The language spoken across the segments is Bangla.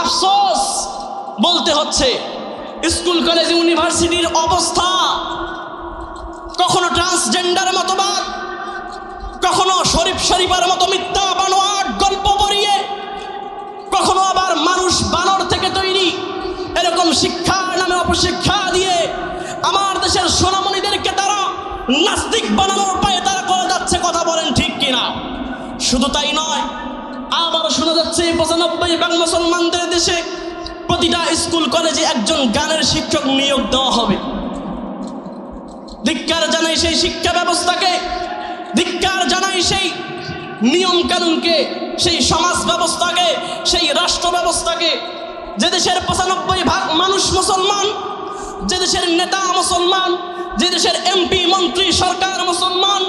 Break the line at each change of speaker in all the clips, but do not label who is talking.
আফসোস বলতে হচ্ছে, স্কুল, কলেজ, ইউনিভার্সিটির অবস্থা কখনো ট্রান্সজেন্ডার মতবাদ কখনো শরীফ শরীফের মতো মিথ্যা বানোয়াট গল্প পড়িয়ে, কখনো আবার মানুষ বানর থেকে তৈরি। এরকম শিক্ষা নামে অপশিক্ষা দিয়ে আমার দেশের সোনামণিদেরকে তারা নাস্তিক বানানোর পায়ে তারা করে যাচ্ছে, কথা বলেন ঠিক কিনা? শুধু তাই নয় আবার শোনা যাচ্ছে, পঁচানব্বই ভাগ মুসলমানদের দেশে প্রতিটা স্কুল, কলেজে একজন গানের শিক্ষক নিয়োগ দেওয়া হবে। ধিক্কার জানাই সেই শিক্ষা ব্যবস্থাকে, ধিক্কার জানাই সেই নিয়ম কানুনকে, সেই সমাজ ব্যবস্থাকে, সেই রাষ্ট্র ব্যবস্থাকে। যে দেশের পঁচানব্বই ভাগ মানুষ মুসলমান, যে দেশের নেতা মুসলমান, যে দেশের এমপি, মন্ত্রী, সরকার মুসলমান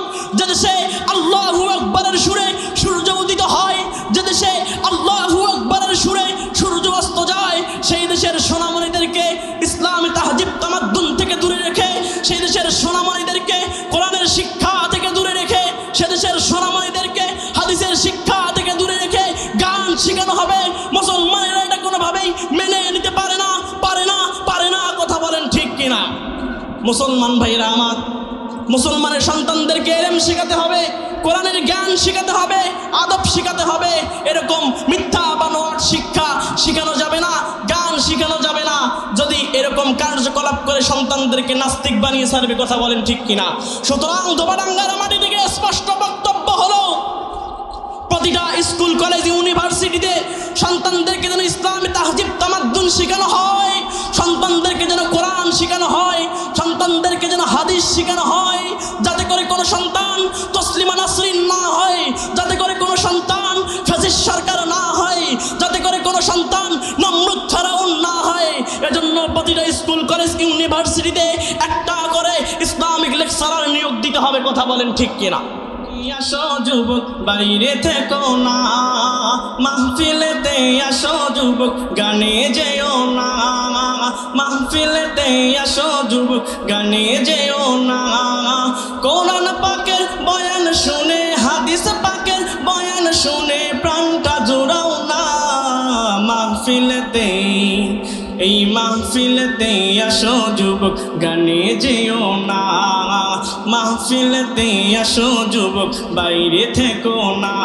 মুসলমান ভাইরা আমার, মুসলমানের সন্তানদেরকে এলেম শেখাতে হবে, কোরআনের জ্ঞান শেখাতে হবে, আদব শেখাতে হবে, এরকম মিথ্যা বানোয়াট শিক্ষা শেখানো যাবে না গান শেখানো যাবে না। যদি এরকম কার্যকলাপ করে সন্তানদেরকে নাস্তিক বানিয়ে ছাড়বে, কথা বলেন ঠিক কিনা? সুতরাং দোবাডাঙ্গার মাটি থেকে স্পষ্ট বক্তব্য হলো, প্রতিটা স্কুল, কলেজ, ইউনিভার্সিটিতে সন্তানদেরকে যেন ইসলামী তাহজিব শেখানো হয়, যাতে করে কোনো সন্তান তসলিমা নাসরিন না হয়, যাতে করে কোনো সন্তান ফেসিস সরকার না হয়, যাতে করে কোনো সন্তান নমরুদ না হয়। এজন্য প্রতিটা স্কুল, কলেজ, ইউনিভার্সিটিতে একটা করে ইসলামিক লেকচারার নিয়োগ দিতে হবে, কথা বলেন ঠিক কিনা? আসো যুবক বাইরে থেকো না। মাহফিলেতে আসো যুবক, গানে যেও না। মাহফিলেতে আসো যুবক, গানে যেও না। কোরআন পাকের বয়ান শুনে, হাদিস পাকের বয়ান শুনে, প্রাণটা জোড়াও না। মাহফিলেতে এই মাহফিলতে আসো যুবক, গানে যেও না। মাহফিলতে আসো যুবক, বাইরে থেকো না।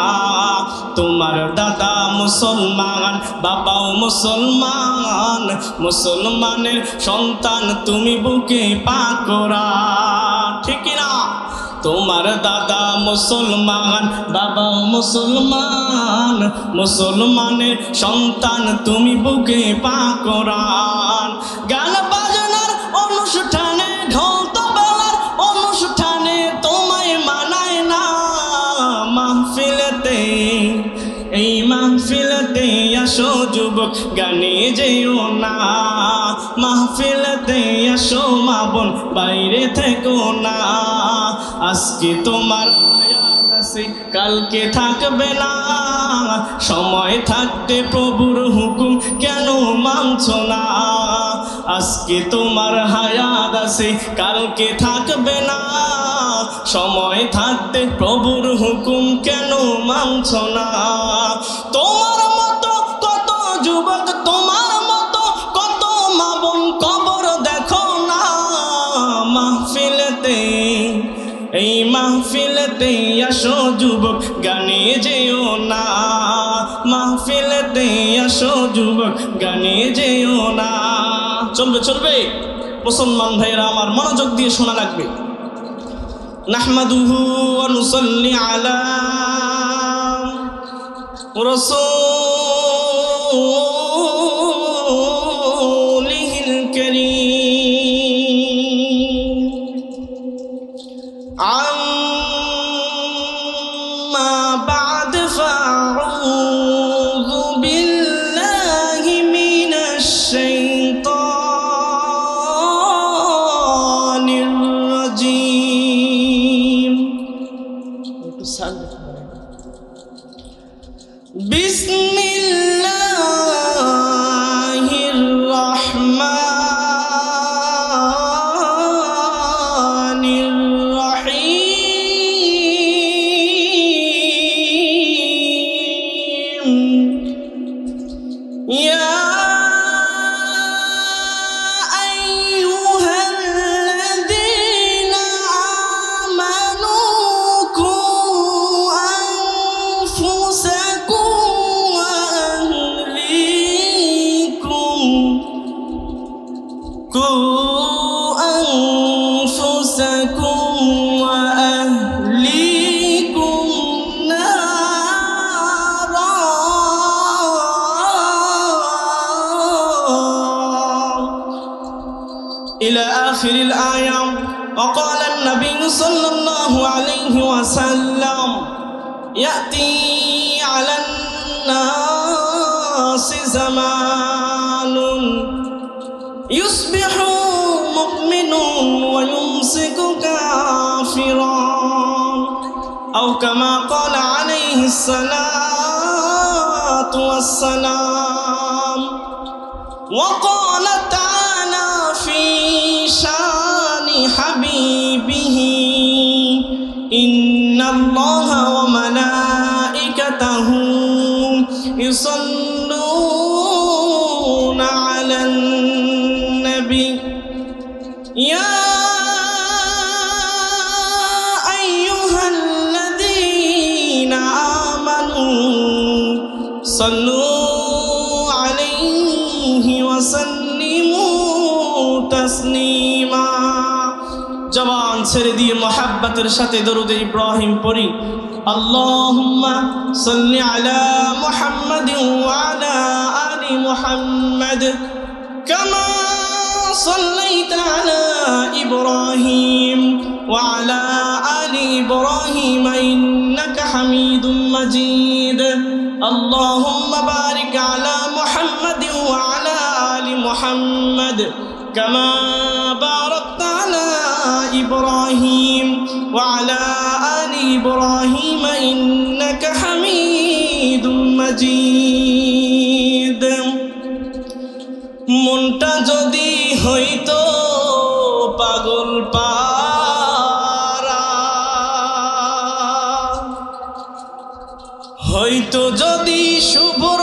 তোমার দাদা মুসলমান, বাবাও মুসলমান। মুসলমানের সন্তান তুমি বুকে পাকরা ঠিক না তোমার দাদা মুসলমান, বাবাও মুসলমান। মুসলমানের সন্তান তুমি বুকে পাকরান। গান বাজনার অনুষ্ঠানে ঢোল তবলার অনুষ্ঠানে তোমায় মানায় না। মাহফিলতে, এই মাহফিলতে আসো যুবক, গানে যেও না। মাহফিলতে আসো মা বোন, বাইরে থেকো না। আজকে তোমার আছে, কালকে থাকবে না। সময় থাকতে প্রভুর হুকুম কেন মানছ না? আজকে তোমার হায়াত আছে, কালকে থাকবে না। সময় থাকতে প্রভুর হুকুম কেন মানছ না? তোমার যুবক, গানে যেও না। মাহফিলতে আসো যুবক, গানে যেও না। চলবে চলবে। মুসলমান ভাইরা আমার মনোযোগ দিয়ে শোনা লাগবে। নাহমাদুহু অনুসল্লি নুসাল্লি আলা রাসূলিহিল أنفسكم وأهليكم نارا. إلى آخر الآية. وقال النبي صلى الله عليه وسلم يأتي كما قال عليه الصلاة والسلام. وقال تعالى في شأن حبيبه إن الله وملائكته يصلون মহাব্বাতের সাথে দরুদ ইব্রাহিম পড়ি আল্লাহুম্মা সাল্লি আলা মুহাম্মাদ ওয়া আলা আলি মুহাম্মাদ কামা সাল্লাইতা আলা ইব্রাহিম ওয়া আলা আলি ইব্রাহিম ইন্নাকা হামিদুম মাজিদ আল্লাহুম্মা বারিক আলা মুহাম্মাদ ওয়া আলা আলি মুহাম্মাদ কামা বারাকতা আলা إبراهيم وعلى آل إبراهيم إنك حميد مجيد মনটা যদি হইতো পাগল পারা হয়তো যদি শুভ্র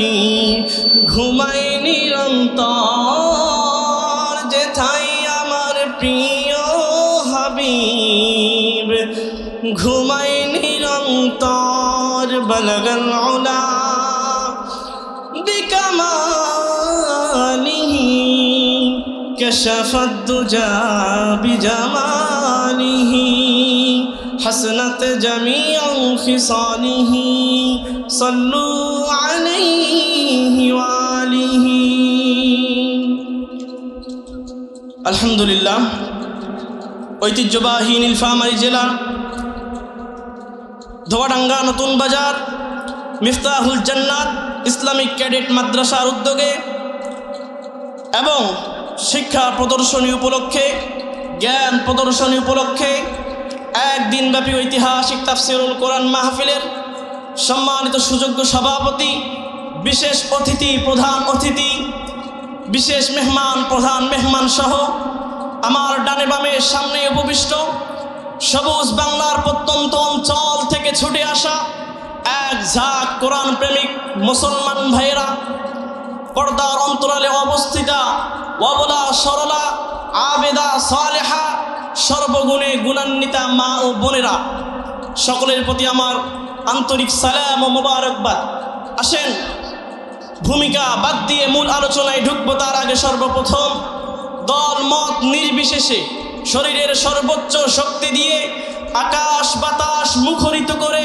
নবী ঘুমাই নিরন্তর যেথায় আমার প্রিয় হাবিব ঘুমাই নিরন্তর বলগল উলা بكماله كشف الدجى بجماله حسنت جميع خصاله صلوا عليه وآله الحمد لله ঐতিহ্যবাহী নীলফামারী জেলা ধোয়াডাঙ্গা নতুন বাজার মিফতাহুল জান্নাত ইসলামিক ক্যাডেট মাদ্রাসার উদ্যোগে এবং শিক্ষা প্রদর্শনী উপলক্ষে জ্ঞান প্রদর্শনী উপলক্ষে একদিনব্যাপী ঐতিহাসিক তাফসিরুল কোরআন মাহফিলের সম্মানিত সুযোগ্য সভাপতি, বিশেষ অতিথি, প্রধান অতিথি, বিশেষ মেহমান, প্রধান মেহমান সহ আমার ডানে বামে সামনে উপবিষ্ট সবুজ বাংলার প্রত্যন্ত অঞ্চল থেকে ছুটে আসা এক ঝাঁক কোরআন প্রেমিক মুসলমান ভাইয়েরা, পর্দার অন্তরালে অবস্থিতা অবলা সরলা আবেদা সালেহা সর্বগুণে গুণান্বিতা মা ও বোনেরা, সকলের প্রতি আমার আন্তরিক সালাম ও মোবারকবাদ। আসেন, ভূমিকা বাদ দিয়ে মূল আলোচনায় ঢুকবো তার আগে সর্বপ্রথম, দল মত নির্বিশেষে শরীরের সর্বোচ্চ শক্তি দিয়ে আকাশ বাতাস মুখরিত করে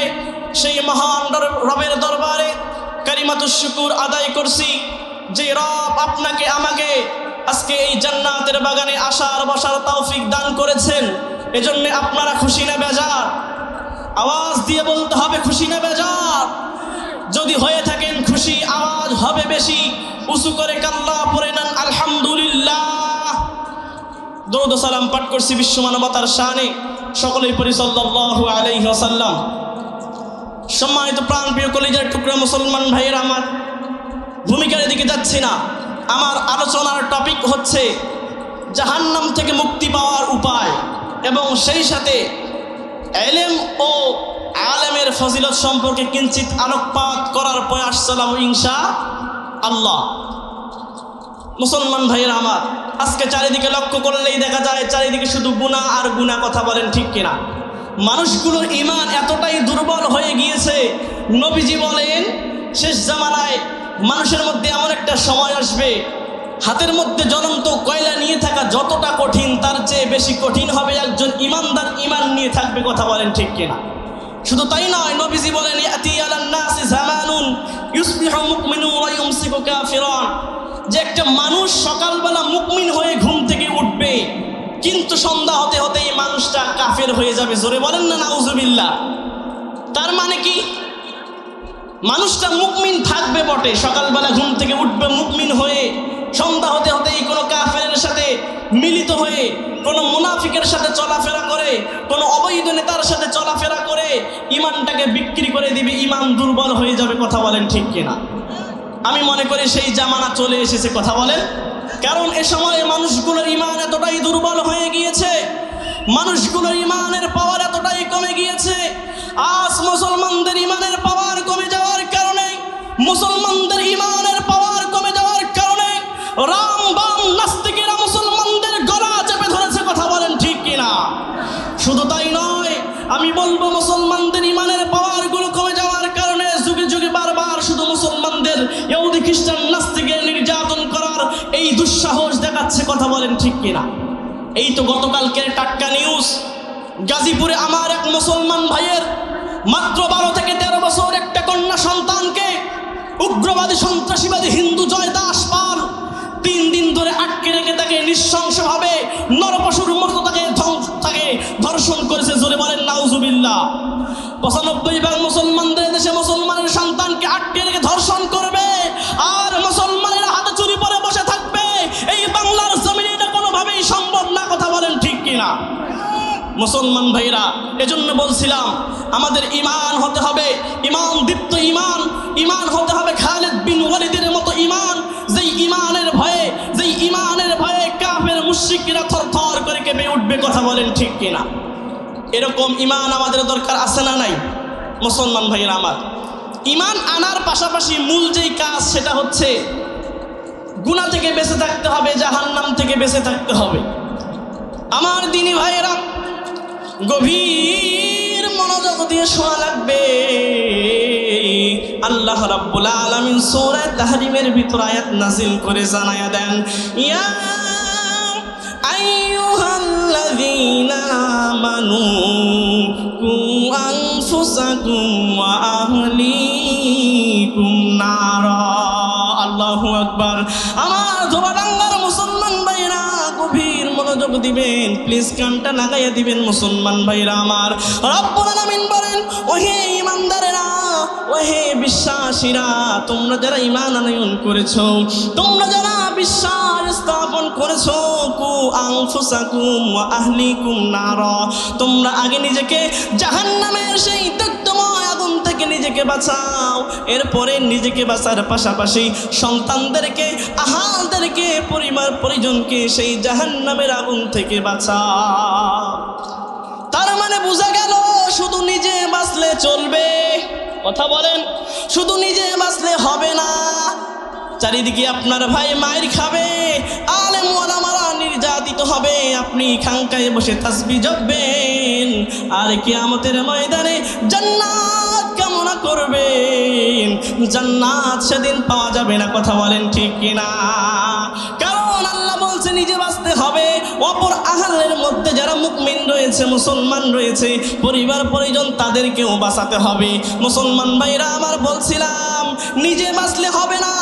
সেই মহান রবের দরবারে কারিমাতুর শুকুর আদায় করছি যে রব আপনাকে আমাকে আজকে এই জান্নাতের বাগানে আসার বসার তৌফিক দান করেছেন। এজন্য আপনারা খুশি না বেজার। আওয়াজ দিয়ে বলতে হবে, খুশি না বেজার? যদি হয়ে থাকেন খুশি, আওয়াজ হবে বেশি। উঁচু করে কাল্লা পরে নেন, আলহামদুলিল্লাহ। দরুদ ও সালাম পাঠ করছি বিশ্ব মানবতার শানে সকলেই পরি সাল্লাল্লাহু আলাইহি ওয়াসাল্লাম। সম্মানিত প্রাণপ্রিয় কলেজের টুকরা মুসলমান ভাইয়ের আমার, ভূমিকার দিকে যাচ্ছি না। আমার আলোচনার টপিক হচ্ছে জাহান্নাম থেকে মুক্তি পাওয়ার উপায় এবং সেই সাথে এলেম ও আলেমের ফজিলত সম্পর্কে কিঞ্চিত আলোকপাত করার প্রয়াস চালাবো ইনশা আল্লাহ। মুসলমান ভাইয়েরা আমার, আজকে চারিদিকে লক্ষ্য করলেই দেখা যায় চারিদিকে শুধু গুণা আর গুণা কথা বলেন ঠিক কিনা। মানুষগুলোর ইমান এতটাই দুর্বল হয়ে গিয়েছে, নবীজি বলেন, শেষ জামানায় মানুষের মধ্যে এমন একটা সময় আসবে হাতের মধ্যে জ্বলন্ত কয়লা নিয়ে থাকা যতটা কঠিন, তার চেয়ে বেশি কঠিন হবে একজন ইমানদার ইমান নিয়ে থাকবে কথা বলেন ঠিক কিনা? শুধু তাই নয়, নবীজি বলেন যে একটা মানুষ সকালবেলা মুকমিন হয়ে ঘুম থেকে উঠবে, কিন্তু সন্ধ্যা হতে হতে এই মানুষটা কাফের হয়ে যাবে। জোরে বলেন না, নাউজুবিল্লাহ। তার মানে কি? মানুষটা মুকমিন থাকবে বটে, সকালবেলা ঘুম থেকে উঠবে মুকমিন হয়ে সন্ধ্যা হতে হতেই কোনো কাফের সাথে মিলিত হয়ে, কোনো মুনাফিকের সাথে চলাফেরা করে, কোনো অবৈধ নেতার সাথে চলাফেরা করে ইমানটাকে বিক্রি করে দিবে, ইমান দুর্বল হয়ে যাবে, কথা বলেন ঠিক কিনা? আমি মনে করি সেই জামানা চলে এসেছে, কথা বলেন। কারণ এ সময়ে মানুষগুলোর ইমান এতটাই দুর্বল হয়ে গিয়েছে, মানুষগুলোর ইমানের পাওয়ার এতটাই কমে গিয়েছে, আজ মুসলমানদের ইমানের পাওয়ার কমে যাওয়ার কারণে মুসলমানদের ইমানের পাওয়ার রাম বাম নাস্তিকেরা মুসলমানদের গলা চেপে ধরেছে কথা বলেন ঠিক কিনা? শুধু তাই নয়, আমি বলব মুসলমানদের ইমানের পাওয়ারগুলো কমে যাওয়ার কারণে যুগে যুগে বারবার শুধু মুসলমানদের ইহুদি, খ্রিস্টান, নাস্তিকের নির্যাতন করার এই দুঃসাহস দেখাচ্ছে কথা বলেন ঠিক কিনা? এই তো গতকালকের টাটকা নিউজ। গাজীপুরে আমার এক মুসলমান ভাইয়ের মাত্র বারো থেকে তেরো বছর একটা কন্যা সন্তানকে উগ্রবাদী, সন্ত্রাসীবাদী হিন্দু জয় দাস পাল তিন দিন ধরে আটকে রেখে তাকে নৃশংসভাবে নরপশুর মতো তাকে ধ্বংস, তাকে ধর্ষণ করেছে। জোরে বলেন, নাউজুবিল্লাহ। পঁচানব্বই ভাগ মুসলমানদের দেশে মুসলমানের সন্তানকে আটকে রেখে ধর্ষণ করবে, আর মুসলমানের হাতে চুরি পরে বসে থাকবে। এই বাংলার জমিনে এটা কোনোভাবেই সম্ভব না, কথা বলেন ঠিক কিনা? মুসলমান ভাইরা, এজন্য বলছিলাম, আমাদের ইমান হতে হবে ইমান দীপ্ত ইমান ইমান হতে হবে খালেদ বিন ওয়ালিদের মতো ইমান যেই ইমানের মুশরিকরা থর করে কেঁপে উঠবে, কথা বলেন ঠিক কিনা? এরকম ইমান আমাদের দরকার আছে না নাই? মুসলমান ভাইয়েরা আমার ইমান আনার পাশাপাশি মূল যেই কাজ সেটা হচ্ছে গুণা থেকে বেঁচে থাকতে হবে, জাহান্নাম থেকে বেঁচে থাকতে হবে। আমার দিনী ভাইয়েরা, গভীর মনোযোগ দিয়ে শোনা লাগবে। আল্লাহ রাব্বুল আলামিন সূরা তাহরিমের ভিতর আয়াত নাজিল করে জানায়া দেন, ইয়া আইয়ুহাল্লাযীনা আমানু কু আনফুসাকুম ওয়া আহলিকুম নারা আল্লাহু আকবার। আমার ধোবাডাঙ্গার মুসলমান ভাইরা, গভীর মনোযোগ দিবেন প্লিজ কানটা লাগাইয়া দিবেন মুসলমান ভাইরা আমার। রব্বুল আলামিন বলেন, ওহে ইমানদারেরা ওহে বিশ্বাসীরা, তোমরা যারা ইমান আনয়ন করেছ, তোমরা যারা বিশ্বাস স্থাপন করেছ, কু আনফুসাকুম ওয়া আহলিকুম নার, তোমরা আগে নিজেকে জাহান্নামের সেই আগুন থেকে নিজেকে বাঁচাও। এরপরে নিজেকে বাঁচার পাশাপাশি সন্তানদেরকে, আহালদেরকে, পরিবার পরিজনকে সেই জাহান্নামের আগুন থেকে বাঁচাও। তার মানে বোঝা গেল, শুধু নিজে বাঁচলে চলবে। কথা বলেন, শুধু নিজে বাঁচলে হবে না। চারিদিকে আপনার ভাই মায়ের খাবে আলেম ওলামারা নির্যাতিত হবে, আপনি খাঙ্কায় বসে তাসবি জপবেন, আর কিয়ামতের ময়দানে জান্নাত কামনা করবেন। জান্নাত সেদিন পাওয়া যাবে না, কথা বলেন ঠিক কিনা? নিজে বাঁচতে হবে। অপর আহালের মধ্যে যারা মুকমিন রয়েছে, মুসলমান রয়েছে, পরিবার, পরিজন তাদেরকেও বাঁচাতে হবে। মুসলমান ভাইরা, আমার বলছিলাম, নিজে বাঁচলে হবে না।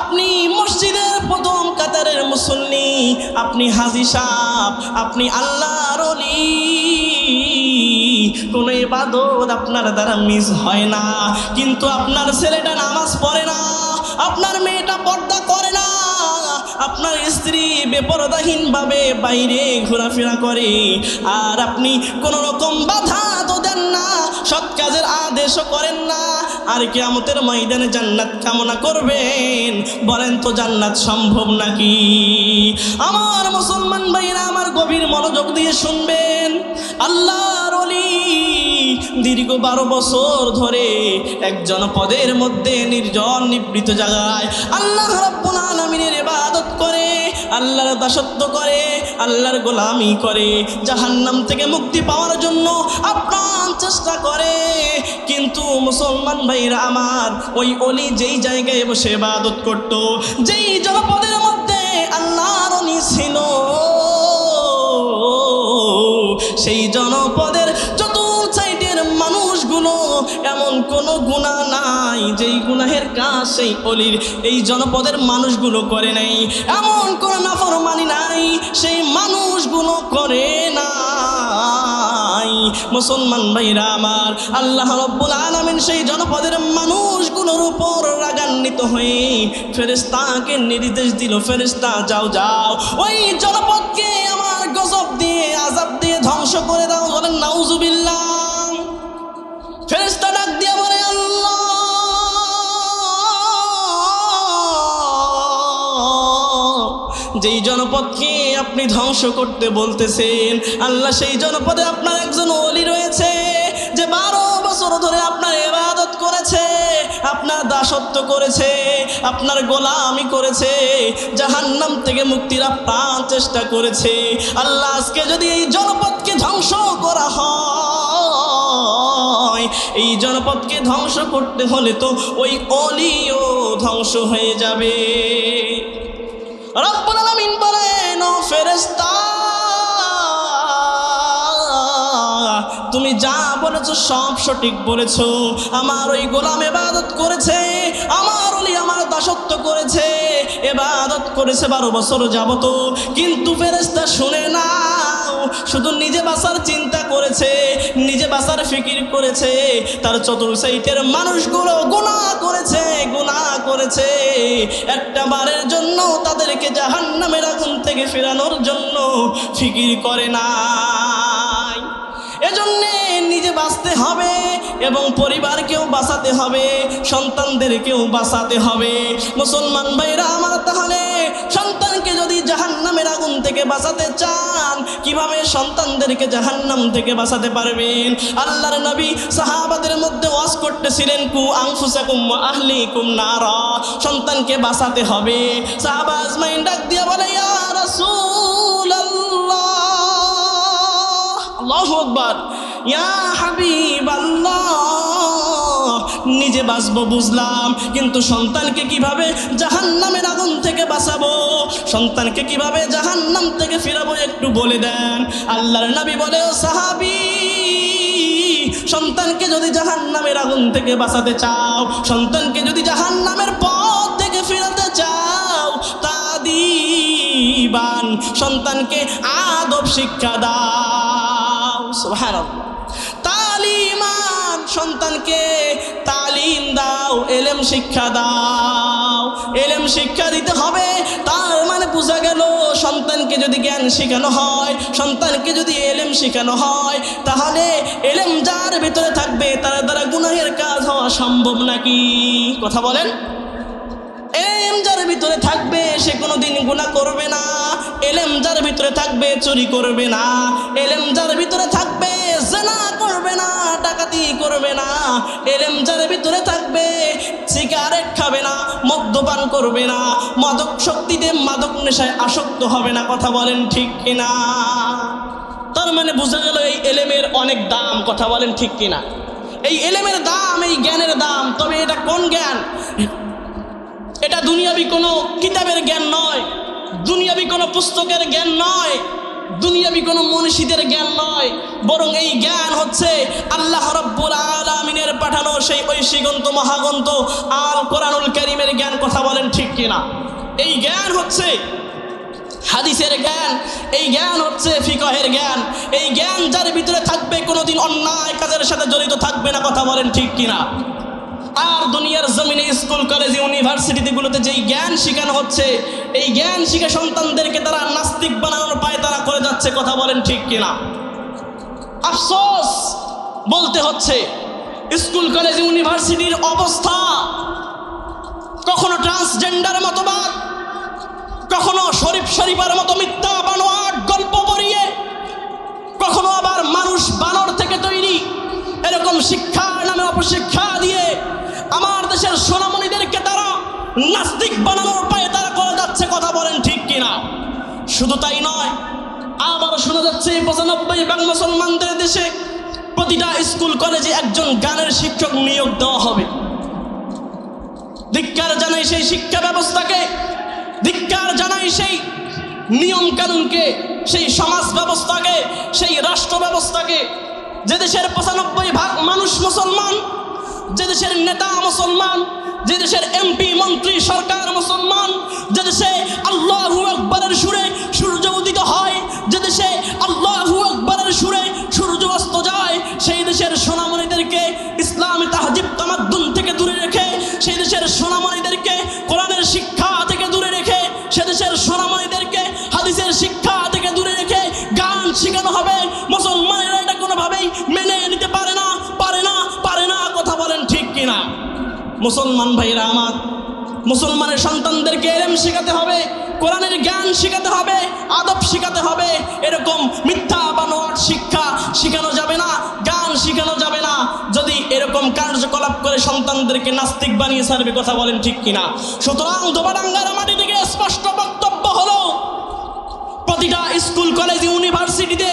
আপনি মসজিদের প্রথম কাতারের মুসল্লি, আপনি হাজি সাহ আপনি আল্লাহর কোনো ইবাদত আপনার দ্বারা মিস হয় না। কিন্তু আপনার ছেলেটা নামাজ পড়ে না, আপনার মেয়েটা পর্দা করে না। আপনার স্ত্রী বেপরদাহীনভাবে বাইরে ঘোরাফেরা করে, আর আপনি কোনো রকম বাধা তো দেন না, সৎ কাজের আদেশও করেন না, আর কেয়ামতের ময়দানে জান্নাত কামনা করবেন। বলেন তো জান্নাত সম্ভব নাকি? আমার মুসলমান ভাইরা আমার গভীর মনোযোগ দিয়ে শুনবেন। আল্লাহর অলি দীর্ঘ বারো বছর ধরে একজন পদের মধ্যে নির্জন নিবৃত জায়গায় আল্লাহ রব্বুল আলমিনের করে আল্লাহর দাসত্ব করে, আল্লাহর গোলামি করে, জাহান্নাম থেকে মুক্তি পাওয়ার জন্য আপ্রাণ চেষ্টা করে। কিন্তু মুসলমান ভাইরা আমার, ওই অলি যেই জায়গায় বসে ইবাদত করত, যেই জনপদের মধ্যে আল্লাহর অলি ছিল, সেই জনপদের এমন কোনো গুণা নাই, যেই গুনাহের কাজ সেই অলির, এই জনপদের মানুষগুলো করে নাই। এমন কোনো নাফরমানি নাই, সেই মানুষগুলো করে না মুসলমান ভাইরা আমার, আল্লাহ রব্বুল আলামিন সেই জনপদের মানুষগুলোর উপর রাগান্বিত হয়ে ফেরেস্তাকে নির্দেশ দিল ফেরেস্তা যাও যাও। ওই জনপদকে আমার গজব দিয়ে, আজাব দিয়ে ধ্বংস করে দাও, বলেন, নাউজুবিল্লাহ। ফেরেস্তা ডাক দিয়ে বলে যেই জনপদকে আপনি ধ্বংস করতে বলতেছেন, আল্লাহ সেই জনপদে আপনার একজন অলি রয়েছে, যে বারো বছর ধরে আপনার এবাদত করেছে, আপনার দাসত্ব করেছে, আপনার গোলামি করেছে, জাহান্নাম থেকে মুক্তির আপ্রাণ চেষ্টা করেছে। আল্লাহ আজকে যদি এই জনপদকে ধ্বংস করা হয় এই জনপদকে ধ্বংস করতে হলে তো ওই অলিও ধ্বংস হয়ে যাবে। ফেরেশতা, তুমি যা বলেছ সব সঠিক বলেছ। আমার ওই গোলাম এবাদত করেছে, আমার ওলি আমার দাসত্ব করেছে, এবাদত করেছে বারো বছর যাবত। কিন্তু ফেরেশতা শুনে নাও শুধু নিজে বাসার চিন্তা করেছে, নিজে বাসার ফিকির করেছে, তার চতুর্সাইটের মানুষগুলো গুণা করেছে গুণা করেছে। একটা বারের জন্য তাদেরকে জাহান্নামের আগুন থেকে ফেরানোর জন্য ফিকির করে নাই। এজন্যে নিজে বাঁচতে হবে এবং পরিবারকেও বাঁচাতে হবে, সন্তানদেরকেও বাঁচাতে হবে। মুসলমান ভাইরা আমার তাহলে যদি থেকে বাঁচাতে চান, কীভাবে সন্তানদেরকে জাহান্নাম থেকে বাঁচাতে পারবেন? আল্লাহর নবী সাহাবাদের মধ্যে ওয়াজ করতেছিলেন, কু আংফুসাকুম আহলিকুম নারা সন্তানকে বাঁচাতে হবে। সাহাবা আজমাইন ডাক দিয়ে বলে, ইয়া রাসূলুল্লাহ, আল্লাহু ইয়া হাবিব নিজে বাঁচবো, বুঝলাম। কিন্তু সন্তানকে কীভাবে জাহান্নামের আগুন থেকে বাঁচাবো? সন্তানকে কীভাবে জাহান্নাম থেকে ফিরাবো, একটু বলে দেন। আল্লাহর নবী বলে, ও সাহাবি, সন্তানকে যদি জাহান্নামের আগুন থেকে বাঁচাতে চাও, সন্তানকে যদি জাহান্নামের পথ থেকে ফিরাতে চাও, তা দিবান। সন্তানকে আদব শিক্ষা দাও। তালিমান সন্তানকে তালিম দাও, এলেম শিক্ষা দাও। এলেম শিক্ষা দিতে হবে, তার মানে বোঝা গেল সন্তানকে যদি জ্ঞান শেখানো হয়, সন্তানকে যদি এলেম শেখানো হয়, তাহলে এলেম যার ভিতরে থাকবে, তার দ্বারা গুনাহের কাজ হওয়া সম্ভব নাকি? কথা বলেন। এলেম যার ভিতরে থাকবে, সে কোনো দিন গুণা করবে না। এলেম যার ভিতরে থাকবে, চুরি করবে না। এলেম যার ভিতরে থাকবে করবে না, ডাকাতি করবে না, এলেম যার ভিতরে থাকবে, সিগারেট খাবে না, মদ্যপান করবে না, মাদক শক্তিতে মাদক নেশায় আসক্ত হবে না, কথা বলেন ঠিক কিনা? তার মানে বোঝা গেল এই এলেমের অনেক দাম, কথা বলেন ঠিক কিনা? এই এলেমের দাম, এই জ্ঞানের দাম, তবে এটা কোন জ্ঞান? এটা দুনিয়াবি কোনো কিতাবের জ্ঞান নয়, দুনিয়াবি কোনো পুস্তকের জ্ঞান নয়। দুনিয়াবি কোনো মনীষীদের জ্ঞান নয়, বরং এই জ্ঞান হচ্ছে আল্লাহ রব্বুল আলমিনের পাঠানো সেই ঐশীগন্ত মহাগন্ত আল কোরআনুল করিমের জ্ঞান কথা বলেন ঠিক কিনা। এই জ্ঞান হচ্ছে হাদিসের জ্ঞান, এই জ্ঞান হচ্ছে ফিকহের জ্ঞান, এই জ্ঞান যার ভিতরে থাকবে কোনোদিন অন্যায় কাজের সাথে জড়িত থাকবে না কথা বলেন ঠিক কিনা। আর দুনিয়ার জমিনে স্কুল, কলেজ ইউনিভার্সিটিগুলোতে যেই জ্ঞান শেখানো হচ্ছে, এই জ্ঞান শিখে সন্তানদেরকে তারা নাস্তিক বানানোর পায় তারা করে যাচ্ছে, কথা বলেন ঠিক কিনা? আফসোস! বলতে হচ্ছে, স্কুল, কলেজ ইউনিভার্সিটির অবস্থা কখনো ট্রান্সজেন্ডার মতবাদ কখনো শরীফ শরীফের মতো মিথ্যা বানোয়াট গল্প পড়িয়ে, কখনো আবার মানুষ বানর থেকে তৈরি, এরকম শিক্ষার নামে অপশিক্ষা দিয়ে আমার দেশের সোনামণিদেরকে তারা নাস্তিক বানানোর পায়ে তারা করে যাচ্ছে, কথা বলেন ঠিক কিনা? শুধু তাই নয়, আবারও শোনা যাচ্ছে পঁচানব্বই ভাগ মুসলমানদের দেশে প্রতিটা স্কুল, কলেজে একজন গানের শিক্ষক নিয়োগ দেওয়া হবে। ধিক্কার জানাই সেই শিক্ষা ব্যবস্থাকে, ধিক্কার জানাই সেই নিয়ম কানুনকে, সেই সমাজ ব্যবস্থাকে, সেই রাষ্ট্র ব্যবস্থাকে। যে দেশের পঁচানব্বই ভাগ মানুষ মুসলমান, যে দেশের নেতা মুসলমান যে দেশের এমপি মন্ত্রী, সরকার, মুসলমান, যে দেশে আল্লাহ আকবরের সুরে সূর্য উদিত হয়, যে দেশে আল্লাহ আকবরের সুরে সূর্য অস্ত যায়, সেই দেশের সোনামণিদেরকে ইসলামী তাহজিব তামাদ্দুন থেকে দূরে রেখে, সেই দেশের সোনামণিদেরকে মুসলমান ভাইরা আমার, মুসলমানের সন্তানদেরকে এলেম শেখাতে হবে, কোরআনের জ্ঞান শেখাতে হবে, আদব শেখাতে হবে, এরকম মিথ্যা বানোয়াট শিক্ষা শেখানো যাবে না গান শেখানো যাবে না। যদি এরকম কার্যকলাপ করে সন্তানদেরকে নাস্তিক বানিয়ে ছাড়বে, কথা বলেন ঠিক কিনা? সুতরাং দোবাডাঙ্গার মাটি থেকে স্পষ্ট বক্তব্য হলো, প্রতিটা স্কুল, কলেজ, ইউনিভার্সিটিতে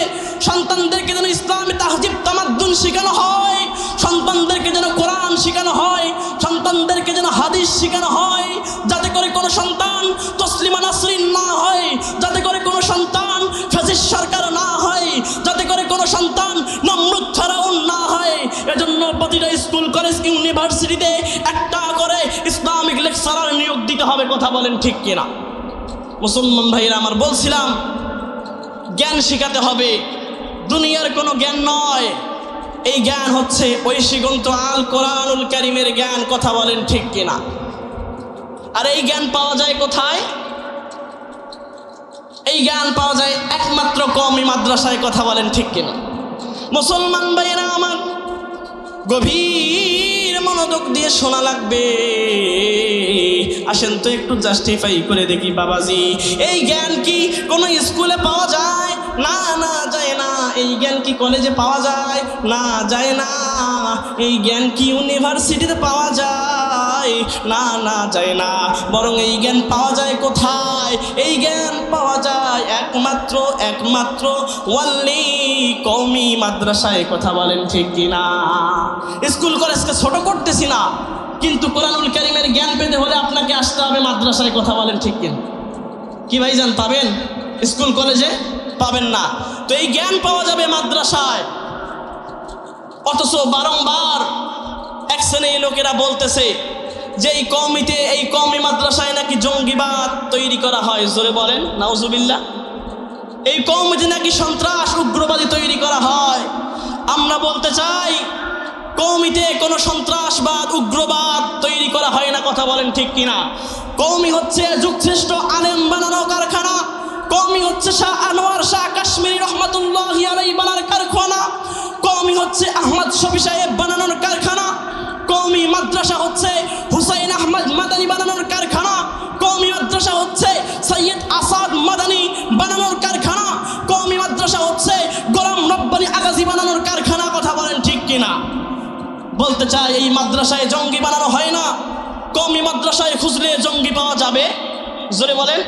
সন্তানদেরকে যেন ইসলামী তাহজিব তামাদ্দুন শেখানো হয়। সন্তানদেরকে যেন কোরআন শেখানো হয়, সন্তানদেরকে যেন হাদিস শেখানো হয়, যাতে করে কোনো সন্তান তসলিমা নাসরিন না হয়, যাতে করে কোনো সন্তান ফেসিস সরকার না হয়, যাতে করে কোনো সন্তান নমরুদ ফেরাউন না হয়। এজন্য প্রতিটা স্কুল, কলেজ, ইউনিভার্সিটিতে একটা করে ইসলামিক লেকচারার নিয়োগ দিতে হবে, কথা বলেন ঠিক কিনা? মুসলমান ভাইরা আমার বলছিলাম, জ্ঞান শেখাতে হবে। দুনিয়ার কোনো জ্ঞান নয়। এই জ্ঞান হচ্ছে ঐশীগন্ত আল কোরআনুল কারিমের জ্ঞান, কথা বলেন ঠিক কিনা? আর এই জ্ঞান পাওয়া যায় কোথায়? এই জ্ঞান পাওয়া যায় একমাত্র কমই মাদ্রাসায়, কথা বলেন ঠিক কিনা? মুসলমান ভাইরা আমার, গভীর মনোযোগ দিয়ে শোনা লাগবে। আসেন তো একটু জাস্টিফাই করে দেখি বাবাজি। এই জ্ঞান কি কোনো স্কুলে পাওয়া যায়? না না, যায় না। এই জ্ঞান কি কলেজে পাওয়া যায়? না যায় না। এই জ্ঞান কি ইউনিভার্সিটিতে পাওয়া যায়? না না, যায় না। বরং এই জ্ঞান পাওয়া যায় কোথায়? এই জ্ঞান পাওয়া যায় একমাত্র একমাত্র ওয়াল্লি কৌমি মাদ্রাসায়। কথা বলেন ঠিক কিনা? স্কুল, কলেজকে ছোট করতেছি না। কিন্তু কোরআনুল কারিমের জ্ঞান পেতে হলে আপনাকে আসতে হবে মাদ্রাসায়। কথা বলেন ঠিক কিনা? কি ভাইজান, পাবেন? স্কুল, কলেজে? পাবেন না। তো এই জ্ঞান পাওয়া যাবে মাদ্রাসায়। অথচ বারংবার এক শ্রেণির লোকেরা বলতেছে যে এই কমিতে এই কমি মাদ্রাসায় নাকি জঙ্গিবাদ তৈরি করা হয়। জোরে বলেন, নাউজুবিল্লাহ। এই কমিতে নাকি সন্ত্রাস, উগ্রবাদী তৈরি করা হয়। আমরা বলতে চাই কৌমিতে কোনো সন্ত্রাসবাদ, উগ্রবাদ তৈরি করা হয় না। কথা বলেন ঠিক কিনা? কৌমি হচ্ছে যুগশ্রেষ্ঠ আলেম বানানো কারখানা। কৌমি হচ্ছে শাহ আনোয়ার, শাহ কাশ্মীরি রহমতুল্লাহ বানার কারখানা। কৌমি হচ্ছে আহমদ শফি সাহেব বানানোর কারখানা। কৌমি মাদ্রাসা হচ্ছে হুসাইন আহমদ মাদানি বানানোর কারখানা। কৌমি মাদ্রাসা হচ্ছে সৈয়দ আসাদ মাদানি বানানোর কারখানা। কৌমি মাদ্রাসা হচ্ছে গোলাম রব্বানি আগাজি বানানোর কারখানা, কথা বলেন ঠিক কিনা? বলতে চাই, এই মাদ্রাসায় জঙ্গি বানানো হয় না। কমি মাদ্রাসায় খুঁজলে জঙ্গি পাওয়া যাবে। জোরে বলেন।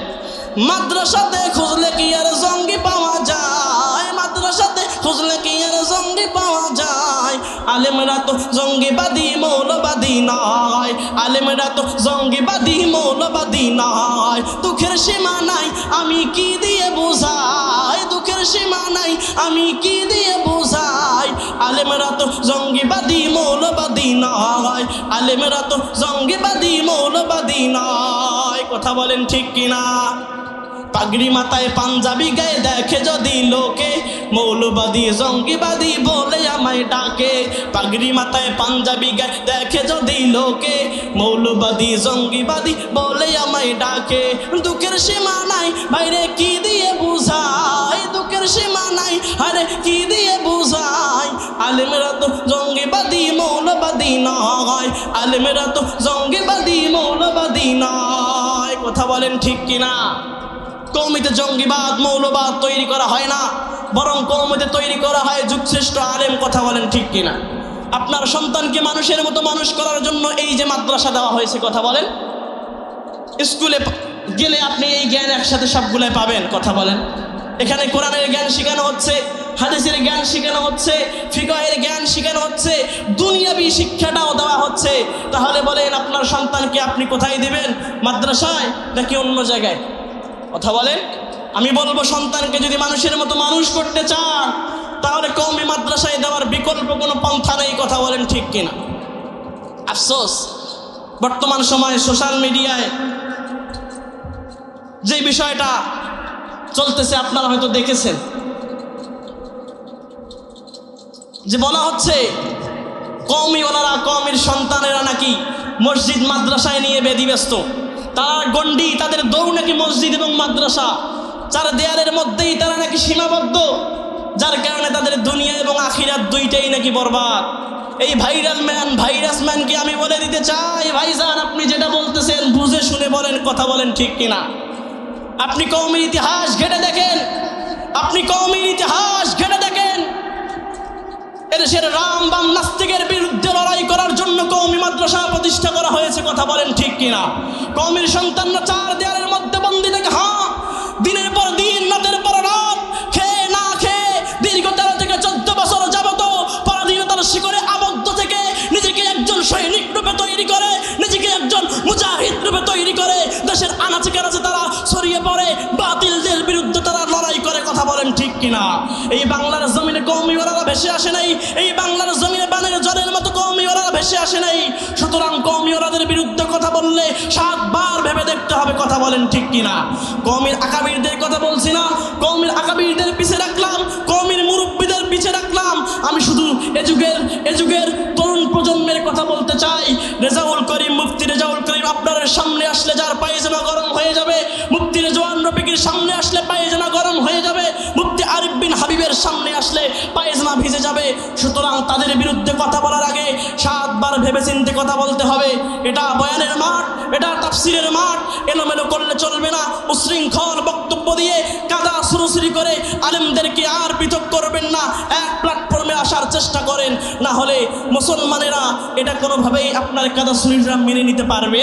মাদ্রাসাতে খুঁজলে কি আর জঙ্গি পাওয়া যায়? মাদ্রাসাতে খুঁজলে কি আর জঙ্গি পাওয়া যায়? আলেমরা তো জঙ্গিবাদী, মৌলবাদী নয়। আলেমরা তো জঙ্গিবাদী, মৌলবাদী নয়। দুঃখের সীমা নাই, আমি কি দিয়ে বোঝাই? দুঃখের সীমা নাই, আমি কি দিয়ে বোঝাই? আলেমরা তো জঙ্গিবাদী, মৌলবাদী নয়। আলেমরা তো জঙ্গিবাদী, মৌলবাদী নয়। কথা বলেন ঠিক কিনা? পাগড়ি মাথায় পাঞ্জাবি গায়ে দেখে যদি লোকে, মৌলবাদী, জঙ্গিবাদী বলে আমায় ডাকে। পাগড়ি মাথায় পাঞ্জাবি গায়ে দেখে যদি লোকে, মৌলবাদী, জঙ্গিবাদী বলে আমায় ডাকে। দুঃখের সীমা নাই, বাইরে কি দিয়ে বুঝাই দুঃখের সীমা নাই, আরে কি দিয়ে বুঝাই আলেমেরা তো জঙ্গিবাদী, মৌলবাদী নয়। আলেমেরা তো জঙ্গিবাদী, মৌলবাদী নয়। কথা বলেন ঠিক কিনা? কৌমিতে জঙ্গিবাদ, মৌলবাদ তৈরি করা হয় না। বরং কৌমিতে তৈরি করা হয় যুগশ্রেষ্ঠ আলেম কথা বলেন ঠিক কিনা। আপনার সন্তানকে মানুষের মতো মানুষ করার জন্য এই যে মাদ্রাসা দেওয়া হয়েছে কথা বলেন। স্কুলে গেলে আপনি এই জ্ঞান একসাথে সবগুলাই পাবেন, কথা বলেন। এখানে কোরআনের জ্ঞান শেখানো হচ্ছে, হাদিসের জ্ঞান শেখানো হচ্ছে, ফিকহের জ্ঞান শেখানো হচ্ছে, দুনিয়াবি শিক্ষাটাও দেওয়া হচ্ছে। তাহলে বলেন আপনার সন্তানকে আপনি কোথায় দিবেন? মাদ্রাসায় নাকি অন্য জায়গায়? কথা বলেন? আমি বলব, সন্তানকে যদি মানুষের মতো মানুষ করতে চান, তাহলে কমই মাদ্রাসায় দেওয়ার বিকল্প কোনো পন্থা নেই, কথা বলেন ঠিক কিনা? আফসোস। বর্তমান সময়ে সোশ্যাল মিডিয়ায় যে বিষয়টা চলতেছে, আপনারা হয়তো দেখেছেন। যে বলা হচ্ছে কমই ওনারা কমের সন্তানেরা নাকি মসজিদ, মাদ্রাসায় নিয়ে বেদিব্যস্ত। তারা গন্ডি তাদের দৌড় নাকি মসজিদ এবং মাদ্রাসা। চার দেয়ালের মধ্যেই তারা নাকি সীমাবদ্ধ, যার কারণে তাদের দুনিয়া এবং আখিরাত দুইটাই নাকি বরবাদ। এই ভাইরাল ম্যান, ভাইরাস ম্যানকে আমি বলে দিতে চাই, ভাইজান, আপনি যেটা বলতেছেন বুঝে শুনে বলেন, কথা বলেন ঠিক কিনা? আপনি কৌমির ইতিহাস ঘেটে দেখেন, আপনি কৌমির ইতিহাস ঘেটে এদেশের রাম বাম নাস্তিকের বিরুদ্ধে লড়াই করার জন্য কৌমি মাদ্রাসা প্রতিষ্ঠা করা হয়েছে, কথা বলেন ঠিক কিনা? কৌমির সন্তানরা চার দেয়ালের মধ্যে বন্দি থেকে হ্যাঁ দিনের পর দিন, রাতের পর রাত, খেয়ে না খেয়ে দীর্ঘ তেরো থেকে চোদ্দ বছর যাবত পরাধীনতার শিকড়ে আবদ্ধ থেকে নিজেকে একজন সৈনিক রূপে তৈরি করে, নিজেকে একজন মুজাহিদ রূপে তৈরি করে, দেশের আনাচে কানাচে তারা ছড়িয়ে পড়ে, বাতিলদের বিরুদ্ধে লড়াই করে কথা বলেন ঠিক কিনা? এই বাংলার জমিনে কৌমি ওরা ভেসে আসে নাই, এই বাংলার জমিনে বানের জলের মতো কৌমি ওরা ভেসে আসে নাই। সুতরাং কৌমি ওরাদের বিরুদ্ধে কথা বললে সাতবার ভেবে দেখতে হবে কথা বলেন ঠিক কিনা। কৌমির আকাবিরদের কথা বলছি না কৌমির আকাবিরদের পিছে রাখলাম কৌমির মুরব্বীদের পিছে রাখলাম। আমি শুধু এ যুগের এ যুগের তরুণ প্রজন্মের কথা বলতে চাই। রেজাউল করিম তাদের বিরুদ্ধে কথা বলার আগে সাতবার ভেবে চিন্তে কথা বলতে হবে। এটা বয়ানের মাঠ, এটা তাফসিরের মাঠ। এলোমেলো করলে চলবে না। উশৃঙ্খল বক্তব্য দিয়ে কাদা সুরসুরি করে আলেমদেরকে আর পৃথক করবেন না। এক প্ল্যাটফর্মে আসার চেষ্টা করেন, না হলে মুসলমানেরা এটা কোনোভাবেই আপনার কাদা সুরিরা মেনে নিতে পারবে।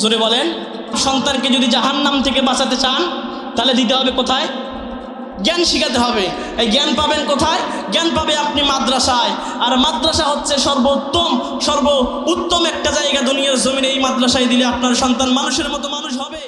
জোরে বলেন, সন্তানকে যদি জাহান্নাম থেকে বাঁচাতে চান, তাহলে দিতে হবে কোথায়? জ্ঞান শিখাতে হবে। এই জ্ঞান পাবেন কোথায়? জ্ঞান পাবে আপনি মাদ্রাসায়। আর মাদ্রাসা হচ্ছে সর্বোত্তম সর্ব উত্তম একটা জায়গা দুনিয়ার জমিনে এই মাদ্রাসায় দিলে আপনার সন্তান মানুষের মতো মানুষ হবে।